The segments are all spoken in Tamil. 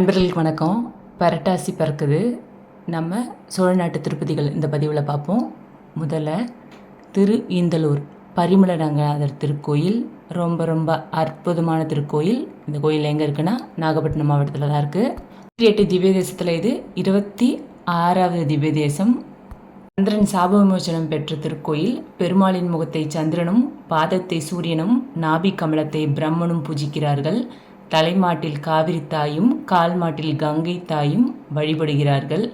நண்பர்களுக்கு வணக்கம். பரட்டாசி பறக்குது. நம்ம சோழ நாட்டு திருப்பதிகள் இந்த பதிவில் பார்ப்போம். முதல்ல திரு ஈந்தலூர் பரிமள ரங்கநாதர் திருக்கோயில் ரொம்ப ரொம்ப அற்புதமான திருக்கோயில். இந்த கோயில் எங்கே இருக்குன்னா நாகப்பட்டினம் மாவட்டத்தில் தான் இருக்குது எட்டு திவ்ய தேசத்தில் இது. இருபத்தி ஆறாவது திவ்ய தேசம். சந்திரன் சாப விமோசனம் பெற்ற திருக்கோயில். பெருமாளின் முகத்தை சந்திரனும் பாதத்தை சூரியனும் நாபி கமலத்தை பிரம்மனும் பூஜிக்கிறார்கள். தலைமாட்டில் காவிரி தாயும் கால் மாட்டில் கங்கை தாயும் வழிபடுகிறார்கள்.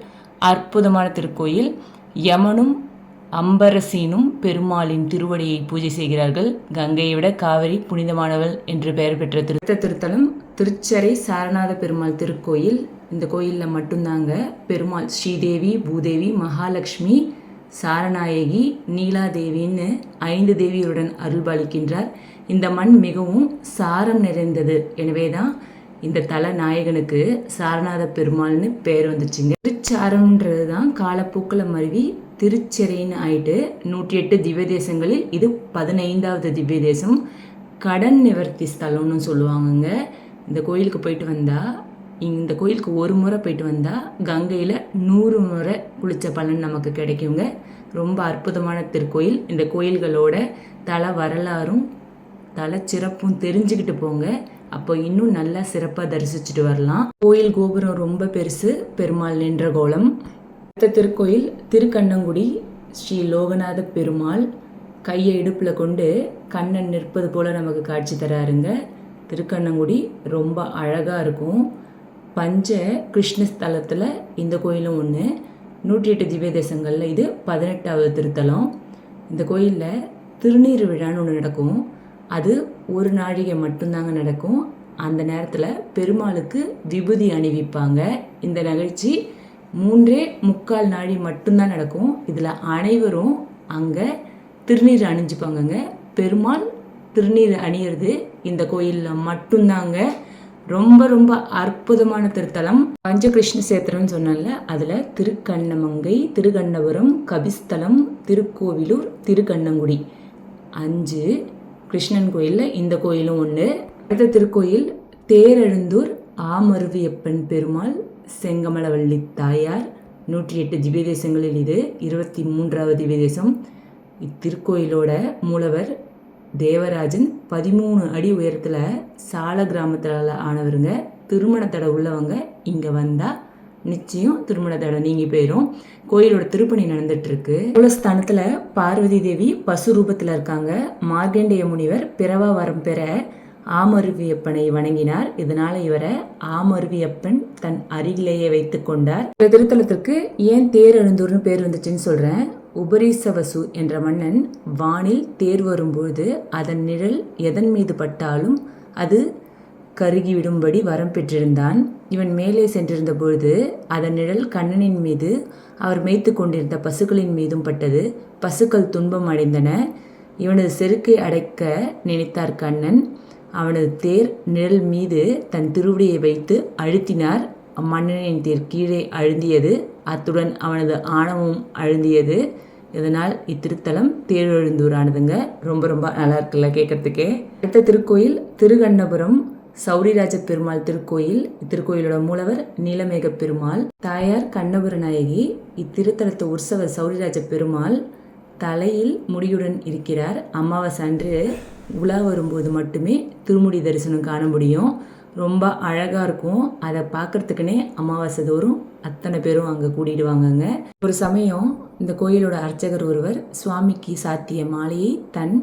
அற்புதமான திருக்கோயில். யமனும் அம்பரசீனும் பெருமாளின் திருவடியை பூஜை செய்கிறார்கள். கங்கையை விட காவிரி புனிதமானவள் என்று பெயர் பெற்ற திருத்த திருத்தலம் திருச்சரை சாரநாத பெருமாள் திருக்கோயில். இந்த கோயிலில் மட்டும்தாங்க பெருமாள் ஸ்ரீதேவி பூதேவி மகாலட்சுமி சாரநாயகி நீலாதேவின்னு ஐந்து தேவியருடன் அருள்பாலிக்கின்றார். இந்த மண் மிகவும் சாரம் நிறைந்தது. எனவே தான் இந்த தல நாயகனுக்கு சாரநாத பெருமாள்னு பேர் வந்துச்சுங்க. திருச்சாரம்ன்றது தான் காலப்போக்கில் மருவி திருச்சிறைன்னு ஆயிட்டு நூற்றி எட்டு திவ்ய தேசங்களில் இது பதினைந்தாவது திவ்ய தேசம் கடன் நிவர்த்தி ஸ்தலம்னு சொல்லுவாங்கங்க. இந்த கோயிலுக்கு போயிட்டு வந்தால் இந்த கோயிலுக்கு ஒரு முறை போயிட்டு வந்தால் கங்கையில் நூறு முறை குளித்த பலன் நமக்கு கிடைக்குங்க. ரொம்ப அற்புதமான திருக்கோயில். இந்த கோயில்களோட தல வரலாறும் தலை சிறப்பும் தெரிஞ்சுக்கிட்டு போங்க. அப்போ இன்னும் நல்லா சிறப்பாக தரிசிச்சுட்டு வரலாம். கோயில் கோபுரம் ரொம்ப பெருசு. பெருமாள் நின்ற கோலம். அடுத்த திருக்கோயில் திருக்கண்ணங்குடி ஸ்ரீ லோகநாத பெருமாள். கையை இடுப்பில் கொண்டு கண்ணன் நிற்பது போல் நமக்கு காட்சி தராருங்க. திருக்கண்ணங்குடி ரொம்ப அழகாக இருக்கும். பஞ்ச கிருஷ்ணஸ்தலத்தில் இந்த கோயிலும் ஒன்று நூற்றி எட்டு திவ்ய தேசங்களில் இது பதினெட்டாவது திருத்தலம். இந்த கோயிலில் திருநீர் விழான்னு ஒன்று நடக்கும். அது ஒரு நாழிகை மட்டும்தாங்க நடக்கும். அந்த நேரத்தில் பெருமாளுக்கு விபூதி அணிவிப்பாங்க. இந்த நிகழ்ச்சி மூன்றே முக்கால் நாழி மட்டும்தான் நடக்கும். இதில் அனைவரும் அங்கே திருநீர் அணிஞ்சுப்பாங்கங்க. பெருமாள் திருநீர் அணியிறது இந்த கோயிலில் மட்டும்தாங்க. ரொம்ப ரொம்ப அற்புதமான திருத்தலம். பஞ்சகிருஷ்ண சேத்திரம்னு சொன்னால அதில் திருக்கண்ணமங்கை திருக்கண்ணபுரம் கபிஸ்தலம் திருக்கோவிலூர் திருக்கண்ணங்குடி. அஞ்சு கிருஷ்ணன் கோயிலில் இந்த கோயிலும் ஒன்று அடுத்த திருக்கோயில் தேரெழுந்தூர் ஆமருவியப்பன் பெருமாள் செங்கமலவள்ளி தாயார். நூற்றி எட்டு திவ்ய தேசங்களில் இது. இருபத்தி மூன்றாவது திவ்ய தேசம். இத்திருக்கோயிலோட மூலவர் தேவராஜன். பதிமூணு அடி உயரத்தில் சால கிராமத்தில் ஆனவருங்க. திருமணத்தடை உள்ளவங்க. இங்கே வந்தால் நிச்சயம் திருமண தடை நீங்கி போயிடும் கோயிலோட திருப்பணி நடந்துட்டுருக்கு. குலஸ்தானத்தில் மூலஸ்தானத்தில் பார்வதி தேவி பசு ரூபத்தில் இருக்காங்க. மார்கண்டேய முனிவர் பிறவா வரம் பெற ஆமருவியப்பனை வணங்கினார். இதனால இவரை ஆமருவியப்பன் தன் அருகிலேயே வைத்து கொண்டார். இந்த திருத்தலத்திற்கு ஏன் தேர் எழுந்தூர்னு பேர் வந்துச்சுன்னு சொல்கிறேன் உபரிசவசு என்ற மன்னன் வானில் தேர் வரும்பொழுது அதன் நிழல் எதன் மீது பட்டாலும் அது கருகிவிடும்படி வரம் பெற்றிருந்தான். இவன் மேலே சென்றிருந்த பொழுது அதன் நிழல் கண்ணனின் மீது அவர் மேய்த்து கொண்டிருந்த பசுக்களின் மீதும் பட்டது. பசுக்கள் துன்பம் அடைந்தன. இவனது செருக்கை அடைக்க நினைத்தார் கண்ணன். அவனது தேர் நிழல் மீது தன் திருவடியை வைத்து அழுத்தினார். அம்மன்னனின் தேர் கீழே அழுந்தியது அத்துடன் அவனது ஆணவம் அழுந்தியது. இதனால் இத்திருத்தலம் தேரெழுந்தூரானதுங்க. ரொம்ப ரொம்ப நல்லா இருக்குல்ல கேட்கறதுக்கே. அடுத்த திருக்கோயில் திருகண்ணபுரம் சௌரிராஜ பெருமாள் திருக்கோயில் இத்திருக்கோயிலோட மூலவர் நீலமேக பெருமாள் தாயார் கண்ணபுர நாயகி இத்திருத்தலத்து உற்சவர் சௌரிராஜ பெருமாள் தலையில் முடியுடன் இருக்கிறார். அமாவாசை அன்று உலா வரும்போது மட்டுமே திருமுடி தரிசனம் காண முடியும். ரொம்ப அழகாக இருக்கும். அதை பார்க்கறதுக்குனே அமாவாசை தோறும் அத்தனை பேரும் அங்கே கூட்டிடுவாங்கங்க ஒரு சமயம் இந்த கோயிலோட அர்ச்சகர் ஒருவர் சுவாமிக்கு சாத்திய மாலையை தன்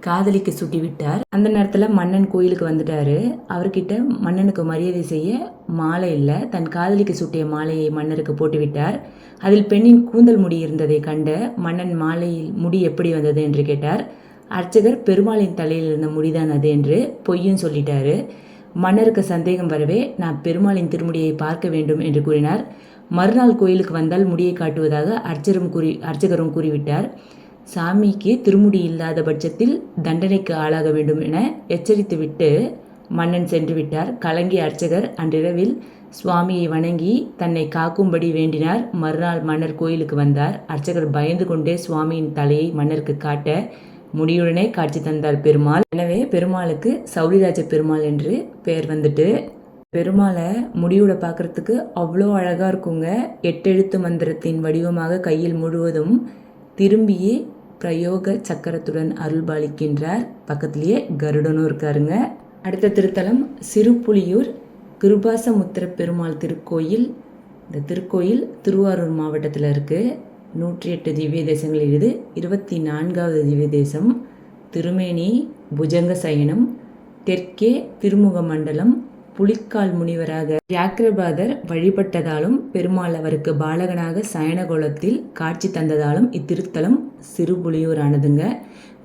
காதலிக்க சுட்டிவிட்டார். அந்த நேரத்தில் மன்னன் கோயிலுக்கு வந்துட்டாரு. அவர்கிட்ட மன்னனுக்கு மரியாதை செய்ய மாலை இல்லை. தன் காதலிக்கு சுட்டிய மாலையை மன்னருக்கு போட்டுவிட்டார். அதில் பெண்ணின் கூந்தல் முடி இருந்ததை கண்ட மன்னன் மாலையில் முடி எப்படி வந்தது என்று கேட்டார். அர்ச்சகர் பெருமாளின் தலையில் இருந்த முடிதான் அது என்று பொய்யும் சொல்லிட்டாரு. மன்னருக்கு சந்தேகம் வரவே நான் பெருமாளின் திருமுடியை பார்க்க வேண்டும் என்று கூறினார். மறுநாள் கோயிலுக்கு வந்தால் முடியை காட்டுவதாக அர்ச்சரும் கூறி அர்ச்சகரும் கூறிவிட்டார். சாமிக்கு திருமுடி இல்லாத பட்சத்தில் தண்டனைக்கு ஆளாக வேண்டும் என எச்சரித்துவிட்டு மன்னன் சென்று விட்டார். கலங்கி அர்ச்சகர் அன்றிரவில் சுவாமியை வணங்கி தன்னை காக்கும்படி வேண்டினார். மறுநாள் மன்னர் கோயிலுக்கு வந்தார். அர்ச்சகர் பயந்து கொண்டே சுவாமியின் தலையை மன்னருக்கு காட்ட முடியுடனே காட்சி தந்தார் பெருமாள். எனவே பெருமாளுக்கு சௌரிராஜ பெருமாள் என்று பெயர் வந்துட்டு பெருமாளை முடியோட பார்க்குறதுக்கு அவ்வளோ அழகாக இருக்குங்க. எட்டெழுத்து மந்திரத்தின் வடிவமாக கையில் முழுவதும் திரும்பியே பிரயோக சக்கரத்துடன் அருள்பாலிக்கின்றார். பக்கத்திலேயே கருடனும் இருக்காருங்க. அடுத்த திருத்தலம் சிறுப்புலியூர் கிருபாசமுத்திர பெருமாள் திருக்கோயில். இந்த திருக்கோயில் திருவாரூர் மாவட்டத்தில் இருக்குது நூற்றி எட்டு திவ்ய தேசங்களில் இது இருபத்தி நான்காவது திவ்ய தேசம் திருமேனி புஜங்க சயனம். தெற்கே திருமுக மண்டலம். புலிக்கால் முனிவராக வியாக்கிரபாதர் வழிபட்டதாலும் பெருமாள் அவருக்கு பாலகனாக சயனகோலத்தில் காட்சி தந்ததாலும் இத்திருத்தலம் சிறுபுலியூரானதுங்க.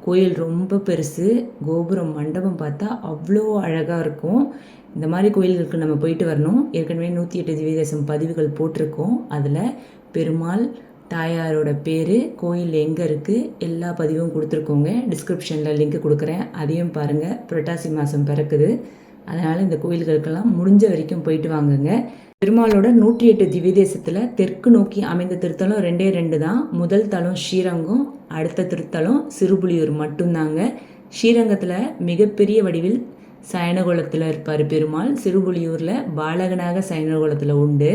கோயில் ரொம்ப பெருசு. கோபுரம் மண்டபம் பார்த்தா அவ்வளோ அழகாக இருக்கும். இந்த மாதிரி கோயில்களுக்கு நம்ம போயிட்டு வரணும். ஏற்கனவே நூற்றி எட்டு திவ்யதேசம் பதிவுகள் போட்டிருக்கோம். அதில் பெருமாள் தாயாரோட பேர் கோயில் எங்கே இருக்குது எல்லா பதிவும் கொடுத்துருக்கோங்க. டிஸ்கிரிப்ஷனில் லிங்க் கொடுக்குறேன். அதையும் பாருங்கள் புரட்டாசி மாதம் பிறக்குது. அதனால் இந்த கோயில்களுக்கெல்லாம் முடிஞ்ச வரைக்கும் போயிட்டு வாங்குங்க. பெருமாளோட நூற்றி எட்டு திவ்யதேசத்தில் தெற்கு நோக்கி அமைந்த திருத்தலம் ரெண்டே ரெண்டு தான். முதல் தலம் ஸ்ரீரங்கம் அடுத்த திருத்தலம் சிறுபுலியூர் மட்டும்தாங்க. ஸ்ரீரங்கத்தில் மிகப்பெரிய வடிவில் சயனகுலத்தில் இருப்பார் பெருமாள். சிறுபுலியூரில் பாலகனாக சயனகுலத்தில் உண்டு.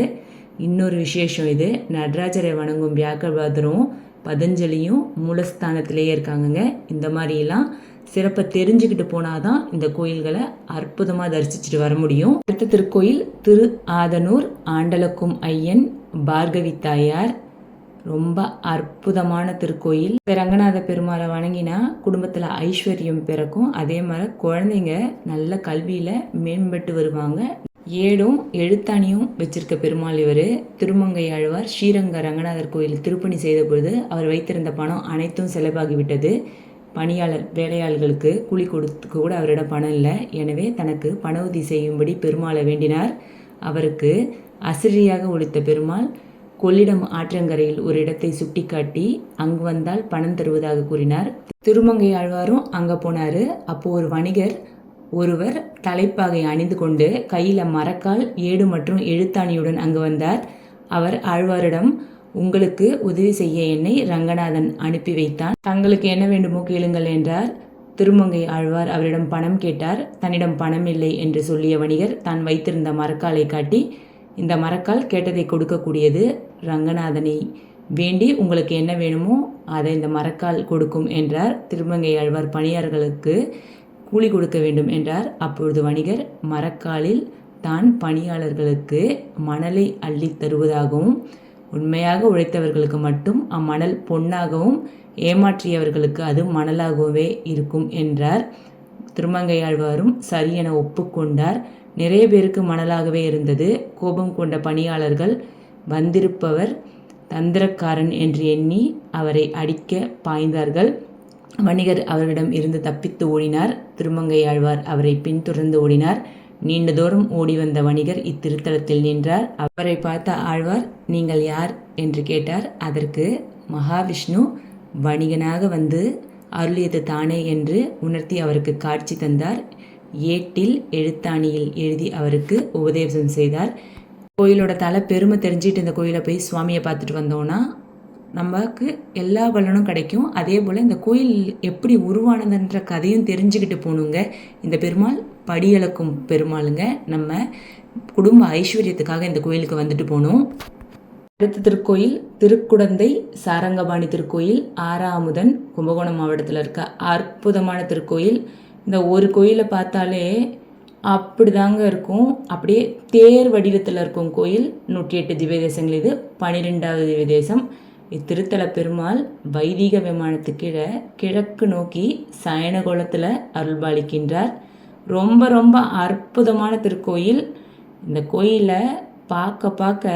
இன்னொரு விசேஷம் இது. நடராஜரை வணங்கும் வியாக்கபாதரும் பதஞ்சலியும் மூலஸ்தானத்திலேயே இருக்காங்கங்க. இந்த மாதிரிலாம் சிறப்பை தெரிஞ்சுக்கிட்டு போனால் தான் இந்த கோயில்களை அற்புதமாக தரிசிச்சுட்டு வர முடியும். அடுத்த திருக்கோயில் திரு ஆதனூர் ஆண்டலக்கும் ஐயன் பார்கவி தாயார். ரொம்ப அற்புதமான திருக்கோயில். ரங்கநாத பெருமாளை வணங்கினா குடும்பத்தில் ஐஸ்வர்யம் பிறக்கும். அதே மாதிரி குழந்தைங்க நல்ல கல்வியில் மேம்பட்டு வருவாங்க. ஏடும் எழுத்தாணியும் வச்சிருக்க பெருமாள் இவர். திருமங்கை ஆழ்வார் ஸ்ரீரங்க ரங்கநாதர் கோயில் திருப்பணி செய்த பொழுது அவர் வைத்திருந்த பணம் அனைத்தும் செலவாகிவிட்டது. பணியாளர் வேலையாள்களுக்கு கூலி கொடுத்து கூட அவரிடம் பணம் இல்லை. எனவே தனக்கு பண உதவி செய்யும்படி பெருமாளை வேண்டினார். அவருக்கு அசிரியாக ஒழித்த பெருமாள் கொள்ளிடம் ஆற்றங்கரையில் ஒரு இடத்தை சுட்டிக்காட்டி அங்கு வந்தால் பணம் தருவதாக கூறினார். திருமங்கை ஆழ்வாரும் அங்கே போனார். அப்போ ஒரு வணிகர் ஒருவர் தலைப்பாகை அணிந்து கொண்டு கையில் மரக்கால் ஏடு மற்றும் எழுத்தாணியுடன் அங்கு வந்தார். அவர் ஆழ்வாரிடம் உங்களுக்கு உதவி செய்ய என்னை ரங்கநாதன் அனுப்பி வைத்தான். தங்களுக்கு என்ன வேண்டுமோ கேளுங்கள் என்றார். திருமங்கை ஆழ்வார் அவரிடம் பணம் கேட்டார். தன்னிடம் பணம் இல்லை என்று சொல்லிய வணிகர் தான் வைத்திருந்த மரக்காலை காட்டி இந்த மரக்கால் கேட்டதை கொடுக்கக்கூடியது ரங்கநாதனை. வேண்டி உங்களுக்கு என்ன வேணுமோ அதை இந்த மரக்கால் கொடுக்கும் என்றார். திருமங்கை ஆழ்வார் பணியாளர்களுக்கு கூலி கொடுக்க வேண்டும் என்றார். அப்பொழுது வணிகர் மரக்காலில் தான் பணியாளர்களுக்கு மணலை அள்ளி தருவதாகவும் உண்மையாக உழைத்தவர்களுக்கு மட்டும் அம்மணல் பொன்னாகவும் ஏமாற்றியவர்களுக்கு அது மணலாகவே இருக்கும் என்றார். திருமங்கையாழ்வாரும் சரியென ஒப்புக்கொண்டார் நிறைய பேருக்கு மணலாகவே இருந்தது. கோபம் கொண்ட பணியாளர்கள் வந்திருப்பவர் தந்திரக்காரன் என்று எண்ணி அவரை அடிக்க பாய்ந்தார்கள். வணிகர் அவரிடம் இருந்து தப்பித்து ஓடினார். திருமங்கையாழ்வார் அவரை பின்தொடர்ந்து ஓடினார். நீண்ட தூரம் ஓடி வந்த வணிகர் இத்திருத்தலத்தில் நின்றார். அவரை பார்த்த ஆழ்வார் நீங்கள் யார்? என்று கேட்டார். அதற்கு மகாவிஷ்ணு வணிகனாக வந்து அருளியது தானே என்று உணர்த்தி அவருக்கு காட்சி தந்தார். ஏட்டில் எழுத்தாணியில் எழுதி அவருக்கு உபதேசம் செய்தார். கோயிலோட தலை பெருமை தெரிஞ்சிட்டு இந்த கோயிலை போய் சுவாமியை பார்த்துட்டு வந்தோன்னா நமக்கு எல்லா பலனும் கிடைக்கும். அதே போல் இந்த கோயில் எப்படி உருவானதுன்ற கதையும் தெரிஞ்சுக்கிட்டு போகணுங்க இந்த பெருமாள் படியளக்கும் பெருமாளுங்க. நம்ம குடும்ப ஐஸ்வர்யத்துக்காக இந்த கோயிலுக்கு வந்துட்டு போகணும் அடுத்த திருக்கோயில் திருக்குடந்தை சாரங்கபாணி திருக்கோயில் ஆறாமுதன் கும்பகோணம் மாவட்டத்தில் இருக்க அற்புதமான திருக்கோயில். இந்த ஒரு கோயிலை பார்த்தாலே அப்படி தாங்க இருக்கும். அப்படியே தேர் வடிவத்தில் இருக்கும் கோயில். நூற்றி எட்டு திவ்ய தேசங்கள் இது. பன்னிரெண்டாவது திவ்ய தேசம் இத்திருத்தல பெருமாள் வைதிக கீழே கிழக்கு நோக்கி சயனகோலத்தில் அருள்பாலிக்கின்றார். ரொம்ப ரொம்ப அற்புதமான திருக்கோயில். இந்த கோயிலை பார்க்க பார்க்க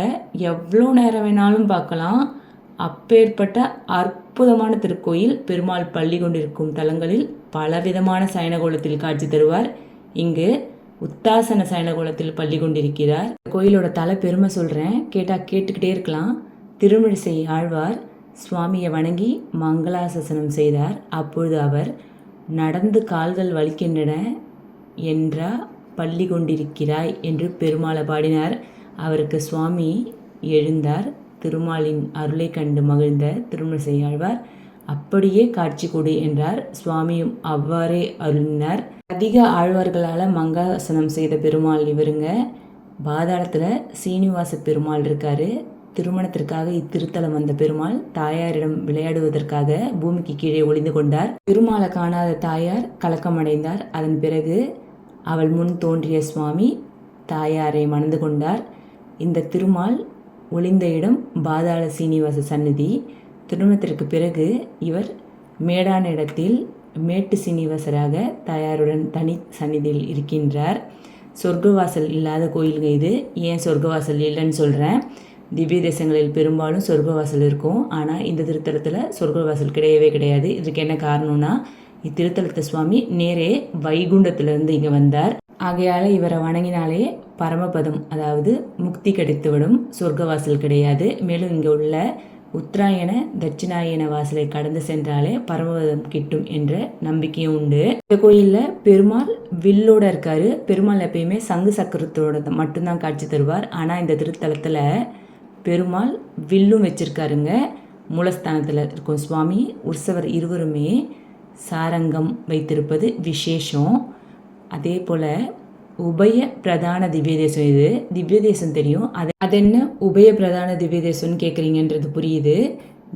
எவ்வளோ நேரம் வேணாலும் பார்க்கலாம். அப்பேற்பட்ட அற்புதமான திருக்கோயில் பெருமாள் பள்ளி கொண்டிருக்கும் தலங்களில் பலவிதமான சயனகோலத்தில் காட்சி தருவார். இங்கு உத்தாசன சயனகோலத்தில் பள்ளி கொண்டிருக்கிறார். கோயிலோட தலை பெருமை சொல்கிறேன் கேட்டால் கேட்டுக்கிட்டே இருக்கலாம். திருமிழிசை ஆழ்வார் சுவாமியை வணங்கி மங்களாசசனம் செய்தார். அப்பொழுது அவர் நடந்து கால்கள் வலிக்கின்றன. என்றா பள்ளி கொண்டிருக்கிறாய்? என்று பெருமாளை பாடினார். அவருக்கு சுவாமி எழுந்தார். திருமாலின் அருளை கண்டு மகிழ்ந்த திருமண செய்யாழ்வார். அப்படியே காட்சி கொடு என்றார். சுவாமியும் அவ்வாறே அருளினார். அதிக ஆழ்வார்களால் மங்காசனம் செய்த பெருமாள் இவருங்க. பாதாளத்தில் சீனிவாச பெருமாள் இருக்கார். திருமணத்திற்காக இத்திருத்தலம் வந்த பெருமாள் தாயாரிடம் விளையாடுவதற்காக பூமிக்கு கீழே ஒளிந்து கொண்டார். திருமாலை காணாத தாயார் கலக்கமடைந்தார் அதன் பிறகு அவள் முன் தோன்றிய சுவாமி தாயாரை மணந்து கொண்டார். இந்த திருமால் ஒளிந்த இடம் பாதாள சீனிவாச சந்நிதி. திருமணத்திற்கு பிறகு இவர் மேடான இடத்தில் மேட்டு சீனிவாசராக தாயாருடன் தனி சந்நிதியில் இருக்கின்றார். சொர்க்கவாசல் இல்லாத கோயிலுங்க இது. ஏன் சொர்க்கவாசல் இல்லைன்னு சொல்கிறேன் திவ்ய தேசங்களில் பெரும்பாலும் சொர்க்கவாசல் இருக்கும். ஆனால் இந்த திருத்தலத்தில் சொர்க்கவாசல் கிடையவே கிடையாது. இதுக்கு என்ன காரணம்னா இத்திருத்தலத்தை சுவாமி நேரே வைகுண்டத்திலிருந்து இங்கே வந்தார். ஆகையால் இவரை வணங்கினாலே பரமபதம் அதாவது முக்தி கிடைத்துவிடும். சொர்க்கவாசல் கிடையாது. மேலும் இங்கே உள்ள உத்தராயண தட்சிணாயன வாசலை கடந்து சென்றாலே பரமபதம் கிட்டும் என்ற நம்பிக்கையும் உண்டு. இந்த கோயிலில் பெருமாள் வில்லோட இருக்காரு. பெருமாள் எப்பயுமே சங்கு சக்கரத்தோட மட்டும்தான் காட்சி தருவார். ஆனால் இந்த திருத்தலத்தில் பெருமாள் வில்லும் வச்சிருக்காருங்க. மூலஸ்தானத்தில் இருக்கும் சுவாமி. உற்சவர் இருவருமே சாரங்கம் வைத்திருப்பது விசேஷம். அதே போல் உபய பிரதான திவ்ய தேசம் இது. திவ்ய தேசம் தெரியும். அது அது என்ன உபய பிரதான திவ்ய தேசம்னு கேட்குறீங்கன்றது புரியுது.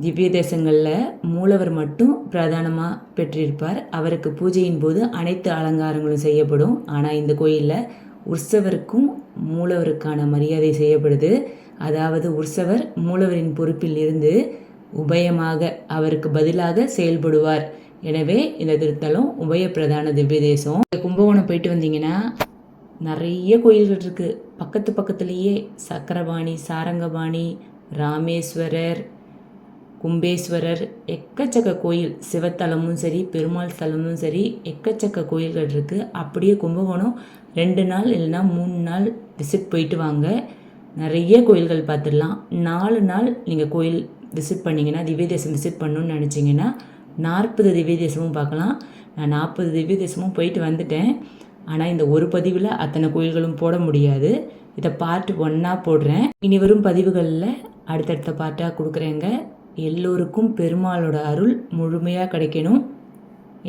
திவ்ய தேசங்களில் மூலவர் மட்டும் பிரதானமாக பெற்றிருப்பார். அவருக்கு பூஜையின் போது அனைத்து அலங்காரங்களும் செய்யப்படும். ஆனால் இந்த கோயிலில் உற்சவருக்கும் மூலவருக்கான மரியாதை செய்யப்படுது. அதாவது உற்சவர் மூலவரின் பொறுப்பில் இருந்து உபயமாக அவருக்கு பதிலாக செயல்படுவார். எனவே இந்த திருத்தலம் உபய பிரதான திவ்ய தேசம். கும்பகோணம் போயிட்டு வந்தீங்கன்னா நிறைய கோயில்கள் இருக்குது பக்கத்து பக்கத்துலேயே சக்கரபாணி சாரங்கபாணி ராமேஸ்வரர் கும்பேஸ்வரர் எக்கச்சக்க கோயில். சிவத்தலமும் சரி பெருமாள் ஸ்தலமும் சரி எக்கச்சக்க கோயில்கள் இருக்குது அப்படியே கும்பகோணம் ரெண்டு நாள் இல்லைன்னா மூணு நாள் விசிட் போயிட்டு வாங்க. நிறைய கோயில்கள் பார்த்துடலாம். நாலு நாள் நீங்கள் கோயில் விசிட் பண்ணிங்கன்னா திவ்ய தேசம் விசிட் பண்ணணுன்னு நினச்சிங்கன்னா நாற்பது திவ்ய தேசமும் பார்க்கலாம். நான் நாற்பது திவ்ய தேசமும் போயிட்டு வந்துட்டேன். ஆனால் இந்த ஒரு பதிவில் அத்தனை கோயில்களும் போட முடியாது. இதை பார்ட் ஒன்னாக போடுறேன். இனி வரும் பதிவுகளில் அடுத்தடுத்த பார்ட்டாக கொடுக்குறேங்க. எல்லோருக்கும் பெருமாளோட அருள் முழுமையாக கிடைக்கணும்.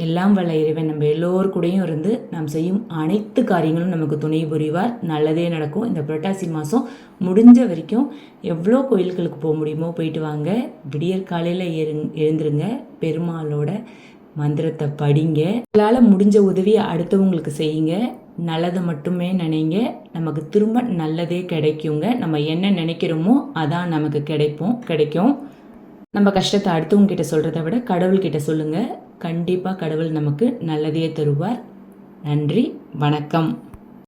எல்லாம் வல்ல இறைவன் நம்ம எல்லோரு கூடயும் இருந்து நாம் செய்யும் அனைத்து காரியங்களும் நமக்கு துணை புரிவார். நல்லதே நடக்கும். இந்த புரட்டாசி மாதம் முடிஞ்ச வரைக்கும் எவ்வளோ கோயில்களுக்கு போக முடியுமோ போயிட்டு வாங்க. விடியற் காலையில் எழு எழுந்துருங்க. பெருமாளோட மந்திரத்தை படிங்க. உங்களால் முடிஞ்ச உதவியை அடுத்தவங்களுக்கு செய்யுங்க. நல்லதை மட்டுமே நினைங்க. நமக்கு திரும்ப நல்லதே கிடைக்குங்க. நம்ம என்ன நினைக்கிறோமோ அதான் நமக்கு கிடைப்போம் கிடைக்கும். நம்ம கஷ்டத்தை அடுத்தவங்க கிட்ட சொல்கிறத விட கடவுள்கிட்ட சொல்லுங்கள் கண்டிப்பாக கடவுள் நமக்கு நல்லதையே தருவார். நன்றி வணக்கம்.